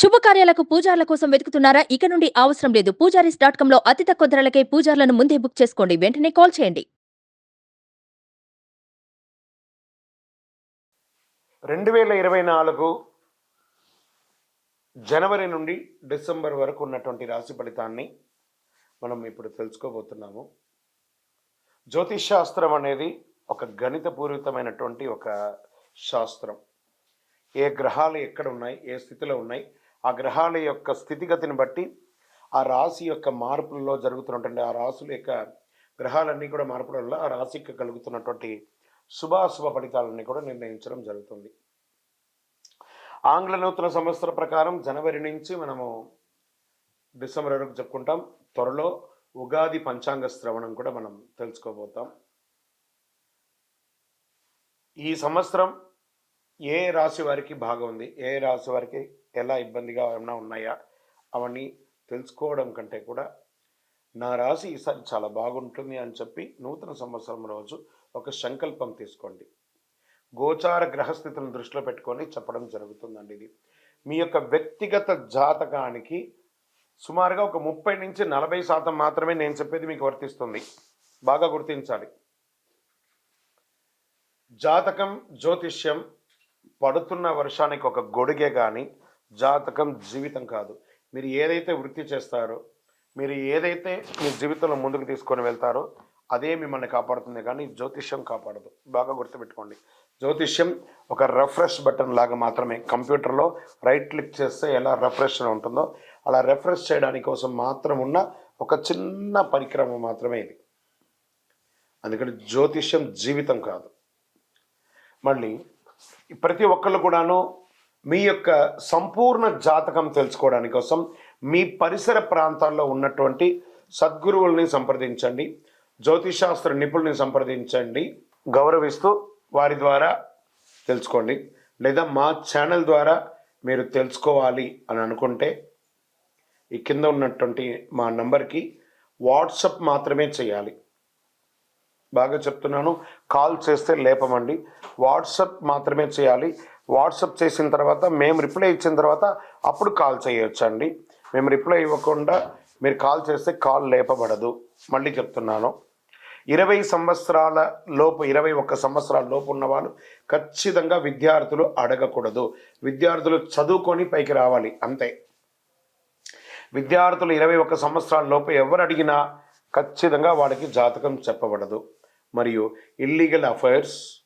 శుభకార్యాలకు పూజార్ల కోసం వెతుకుతున్నారా? ఇక నుండి అవసరం లేదు. పూజారీస్ డాట్ కాంలో అతి తక్కువ ధరలకే పూజార్లను ముందే బుక్ చేసుకోండి. వెంటనే కాల్ చేయండి. రెండు వేల ఇరవై నాలుగు జనవరి నుండి డిసెంబర్ వరకు ఉన్నటువంటి రాశి ఫలితాన్ని మనం ఇప్పుడు తెలుసుకోబోతున్నాము. జ్యోతిష్ శాస్త్రం అనేది ఒక గణితపూరితమైనటువంటి ఒక శాస్త్రం. ఏ గ్రహాలు ఎక్కడ ఉన్నాయి? ఏ స్థితిలో ఉన్నాయి? ఆ గ్రహాల యొక్క స్థితిగతిని బట్టి ఆ రాశి యొక్క మార్పులలో జరుగుతున్నటువంటి ఆ రాశుల యొక్క గ్రహాలన్నీ కూడా మార్పుల వల్ల ఆ రాశికి కలుగుతున్నటువంటి శుభాశుభ ఫలితాలన్నీ కూడా నిర్ణయించడం జరుగుతుంది. ఆంగ్ల నూతన సంవత్సర ప్రకారం జనవరి నుంచి మనము డిసెంబర్ వరకు చెప్పుకుంటాం త్వరలో ఉగాది పంచాంగ శ్రవణం కూడా మనం తెలుసుకోబోతాం. ఈ సంవత్సరం ఏ రాశి వారికి బాగా ఉంది ఏ రాశి వారికి ఎలా ఇబ్బందిగా ఏమైనా ఉన్నాయా? అవన్నీ తెలుసుకోవడం కంటే కూడా నా రాశి ఈసారి చాలా బాగుంటుంది అని చెప్పి నూతన సంవత్సరం రోజు ఒక సంకల్పం తీసుకోండి. గోచార గ్రహస్థితులను దృష్టిలో పెట్టుకొని చెప్పడం జరుగుతుందండి ఇది. మీ యొక్క వ్యక్తిగత జాతకానికి సుమారుగా ఒక ముప్పై నుంచి నలభై శాతం మాత్రమే నేను చెప్పేది మీకు వర్తిస్తుంది. బాగా గుర్తించాలి. జాతకం జ్యోతిష్యం పడుతున్న వర్షానికి ఒక గొడుగే కానీ జాతకం జీవితం కాదు. మీరు ఏదైతే వృత్తి చేస్తారో మీరు ఏదైతే మీ జీవితంలో ముందుకు తీసుకొని వెళ్తారో అదే మిమ్మల్ని కాపాడుతుంది. కానీ జ్యోతిష్యం కాపాడదు. బాగా గుర్తుపెట్టుకోండి. జ్యోతిష్యం ఒక రిఫ్రెష్ బటన్ లాగా మాత్రమే. కంప్యూటర్లో రైట్ క్లిక్ చేస్తే ఎలా రెఫ్రెష్ ఉంటుందో అలా రిఫ్రెష్ చేయడానికి కోసం మాత్రం ఉన్న ఒక చిన్న పరిక్రమ మాత్రమే ఇది. అందుకని జ్యోతిష్యం జీవితం కాదు. మళ్ళీ ప్రతి ఒక్కళ్ళు కూడాను మీ యొక్క సంపూర్ణ జాతకం తెలుసుకోవడానికి కోసం మీ పరిసర ప్రాంతాల్లో ఉన్నటువంటి సద్గురువుల్ని సంప్రదించండి జ్యోతిషాస్త్ర నిపుణుల్ని సంప్రదించండి గౌరవిస్తూ వారి ద్వారా తెలుసుకోండి లేదా మా ఛానల్ ద్వారా మీరు తెలుసుకోవాలి అని అనుకుంటే ఈ కింద ఉన్నటువంటి మా నంబర్కి వాట్సప్ మాత్రమే చేయాలి. బాగా చెప్తున్నాను కాల్ చేస్తే లేపమండి. వాట్సప్ మాత్రమే చేయాలి. వాట్సప్ చేసిన తర్వాత మేము రిప్లై ఇచ్చిన తర్వాత అప్పుడు కాల్ చేయొచ్చండి. మేము రిప్లై ఇవ్వకుండా మీరు కాల్ చేస్తే కాల్ లేపబడదు. మళ్ళీ చెప్తున్నాను. ఇరవై సంవత్సరాల లోపు ఇరవై ఒక్క సంవత్సరాల లోపు ఉన్నవాళ్ళు ఖచ్చితంగా విద్యార్థులు అడగకూడదు. విద్యార్థులు చదువుకొని పైకి రావాలి అంతే. విద్యార్థులు ఇరవై ఒక్క సంవత్సరాల లోపు ఎవరు అడిగినా ఖచ్చితంగా వాడికి జాతకం చెప్పబడదు. మరియు ఇల్లీగల్ అఫైర్స్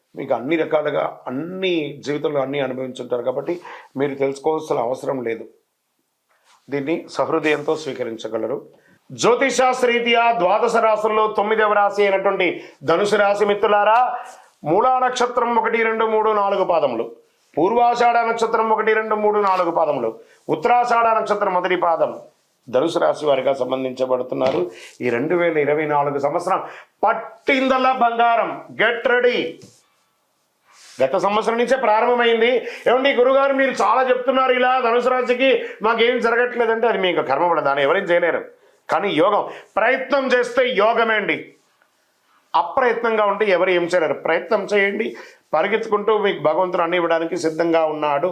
మీకు అన్ని రకాలుగా అన్ని జీవితంలో అన్నీ అనుభవించుంటారు కాబట్టి మీరు తెలుసుకోవాల్సిన అవసరం లేదు. దీన్ని సహృదయంతో స్వీకరించగలరు. జ్యోతిశాస్త్రరీత్యా ద్వాదశ రాశుల్లో తొమ్మిదవ రాశి అయినటువంటి ధనుసు రాశి మిత్రులారా మూలా నక్షత్రం ఒకటి రెండు మూడు నాలుగు పాదములు. పూర్వాషాఢ నక్షత్రం ఒకటి రెండు మూడు నాలుగు పాదములు. ఉత్తరాషాఢ నక్షత్రం మొదటి పాదం. ధనుసు రాశి వారిగా సంబంధించబడుతున్నారు. ఈ రెండు వేల ఇరవై నాలుగు సంవత్సరం పట్టిందల బంగారం. Get ready. గత సంవత్సరం నుంచే ప్రారంభమైంది. ఏమండి గురుగారు మీరు చాలా చెప్తున్నారు ఇలా ధనుసు రాశికి మాకేం జరగట్లేదంటే అది మీకు కర్మపడ దాన్ని ఎవరేం చేయలేరు. కానీ యోగం ప్రయత్నం చేస్తే యోగమే అండి అప్రయత్నంగా ఉంటే ఎవరు ఏం చేయలేరు. ప్రయత్నం చేయండి పరిగెత్తుకుంటూ మీకు భగవంతుడు అన్ని ఇవ్వడానికి సిద్ధంగా ఉన్నాడు.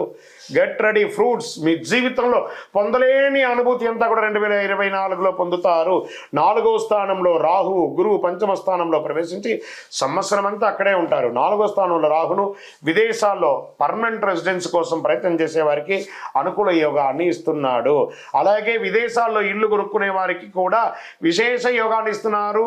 గెట్ రెడీ ఫ్రూట్స్ మీ జీవితంలో పొందలేని అనుభూతి అంతా కూడా రెండు వేల ఇరవై నాలుగులో పొందుతారు. నాలుగో స్థానంలో రాహు గురువు పంచమ స్థానంలో ప్రవేశించి సంవత్సరం అంతా అక్కడే ఉంటారు. నాలుగో స్థానంలో రాహును విదేశాల్లో పర్మనెంట్ రెసిడెన్స్ కోసం ప్రయత్నం చేసే వారికి అనుకూల యోగాన్ని ఇస్తున్నాడు. అలాగే విదేశాల్లో ఇల్లు కొనుక్కునే వారికి కూడా విశేష యోగాన్ని ఇస్తున్నారు.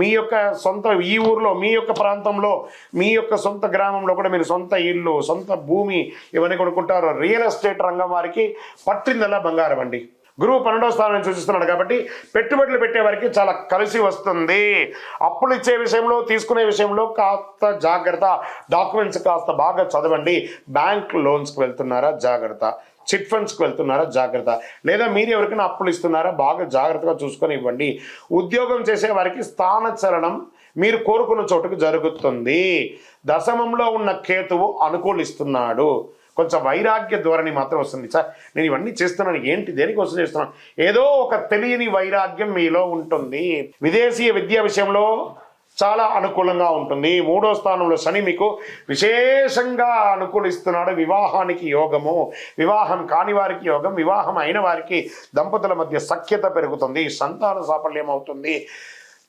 మీ యొక్క సొంత ఈ ఊర్లో మీ యొక్క ప్రాంతంలో మీ యొక్క సొంత గ్రామంలో కూడా మీరు సొంత ఇల్లు సొంత భూమి ఇవన్నీ కొనుక్కుంటారు. రియల్ ఎస్టేట్ రంగం వారికి పట్టిందల్లా బంగారం అండి. గురువు పన్నెండవ స్థానాన్ని సూచిస్తున్నాడు కాబట్టి పెట్టుబడులు పెట్టే వారికి చాలా కలిసి వస్తుంది. అప్పులు ఇచ్చే విషయంలో తీసుకునే విషయంలో కాస్త జాగ్రత్త. డాక్యుమెంట్స్ కాస్త బాగా చదవండి. బ్యాంక్ లోన్స్కి వెళ్తున్నారా? జాగ్రత్త. చిట్ ఫండ్స్కి వెళ్తున్నారా? జాగ్రత్త. లేదా మీరు ఎవరికైనా అప్పులు ఇస్తున్నారా? బాగా జాగ్రత్తగా చూసుకొని ఇవ్వండి. ఉద్యోగం చేసే వారికి స్థానచలనం మీరు కోరుకున్న చోటుకు జరుగుతుంది. దశమంలో ఉన్న కేతువు అనుకూలిస్తున్నాడు. కొంచెం వైరాగ్య ధోరణి మాత్రం వస్తుంది. సార్ నేను ఇవన్నీ చేస్తున్నాను. ఏంటి? దేనికోసం చేస్తున్నాను? ఏదో ఒక తెలియని వైరాగ్యం మీలో ఉంటుంది. విదేశీయ విద్యా విషయంలో చాలా అనుకూలంగా ఉంటుంది. మూడో స్థానంలో శని మీకు విశేషంగా అనుకూలిస్తున్నాడు. వివాహానికి యోగము వివాహం కాని వారికి యోగం వివాహం అయిన వారికి దంపతుల మధ్య సఖ్యత పెరుగుతుంది. సంతాన సాఫల్యం అవుతుంది.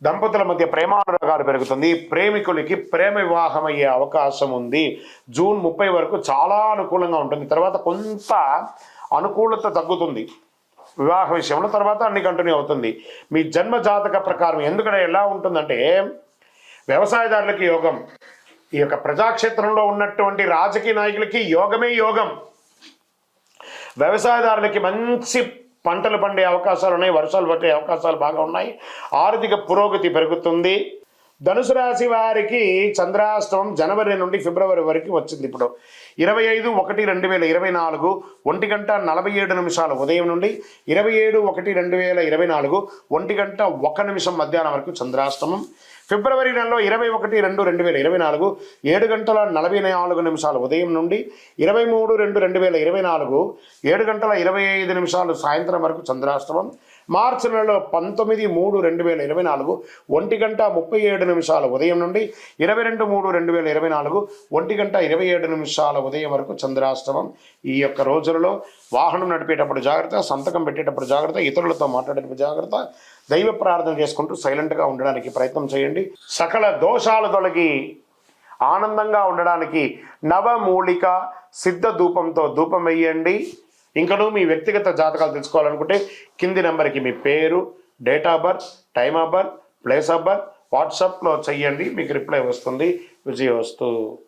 దంపతుల మధ్య ప్రేమానురాగాలు పెరుగుతుంది. ప్రేమికులకి ప్రేమ వివాహం అయ్యే అవకాశం ఉంది. జూన్ ముప్పై వరకు చాలా అనుకూలంగా ఉంటుంది. తర్వాత కొంత అనుకూలత తగ్గుతుంది. వివాహ విషయంలో తర్వాత అన్ని కంటిన్యూ అవుతుంది. మీ జన్మ జాతక ప్రకారం ఎందుకంటే ఎలా ఉంటుందంటే వ్యవసాయదారులకి యోగం. ఈ యొక్క ప్రజాక్షేత్రంలో ఉన్నటువంటి రాజకీయ నాయకులకి యోగమే యోగం. వ్యవసాయదారులకి మంచి పంటలు పండే అవకాశాలు ఉన్నాయి వర్షాలు పట్టే అవకాశాలు బాగా ఉన్నాయి. ఆర్థిక పురోగతి పెరుగుతుంది. ధనుసు రాశి వారికి చంద్రాష్టమం జనవరి నుండి ఫిబ్రవరి వరకు వచ్చింది ఇప్పుడు. ఇరవై ఐదు ఒకటి రెండు వేల ఇరవై నాలుగు ఒంటి గంట నలభై ఏడు నిమిషాలు ఉదయం నుండి ఇరవై ఏడు ఒకటి రెండు వేల ఇరవై నాలుగు ఒంటి గంట ఒక నిమిషం మధ్యాహ్నం వరకు చంద్రాష్టమం. ఫిబ్రవరి నెలలో ఇరవై ఒకటి రెండు రెండు వేల ఇరవై నాలుగు ఏడు గంటల నలభై నాలుగు నిమిషాలు ఉదయం నుండి ఇరవై మూడు రెండు రెండు వేల ఇరవై నాలుగు ఏడు గంటల ఇరవై ఐదు నిమిషాలు సాయంత్రం వరకు చంద్రాష్టమం. మార్చి నెలలో పంతొమ్మిది మూడు రెండు వేల ఇరవై నాలుగు ఒంటి గంట ముప్పై ఏడు నిమిషాల ఉదయం నుండి ఇరవై రెండు మూడు రెండు వేల ఇరవై నాలుగు ఒంటి గంట ఇరవై ఏడు నిమిషాల ఉదయం వరకు చంద్రాష్టమం. ఈ యొక్క రోజులలో వాహనం నడిపేటప్పుడు జాగ్రత్త సంతకం పెట్టేటప్పుడు జాగ్రత్త ఇతరులతో మాట్లాడేటప్పుడు జాగ్రత్త దైవ ప్రార్థన చేసుకుంటూ సైలెంట్గా ఉండడానికి ప్రయత్నం చేయండి. సకల దోషాలు తొలగి ఆనందంగా ఉండడానికి నవమూలిక సిద్ధ ధూపంతో ధూపం వేయండి. ఇంకను మీ వ్యక్తిగత జాతకాలు తెలుసుకోవాలనుకుంటే కింది నెంబర్కి మీ పేరు date of birth time of birth place of birth వాట్సాప్లో చెయ్యండి మీకు రిప్లై వస్తుంది. విజయవస్తు.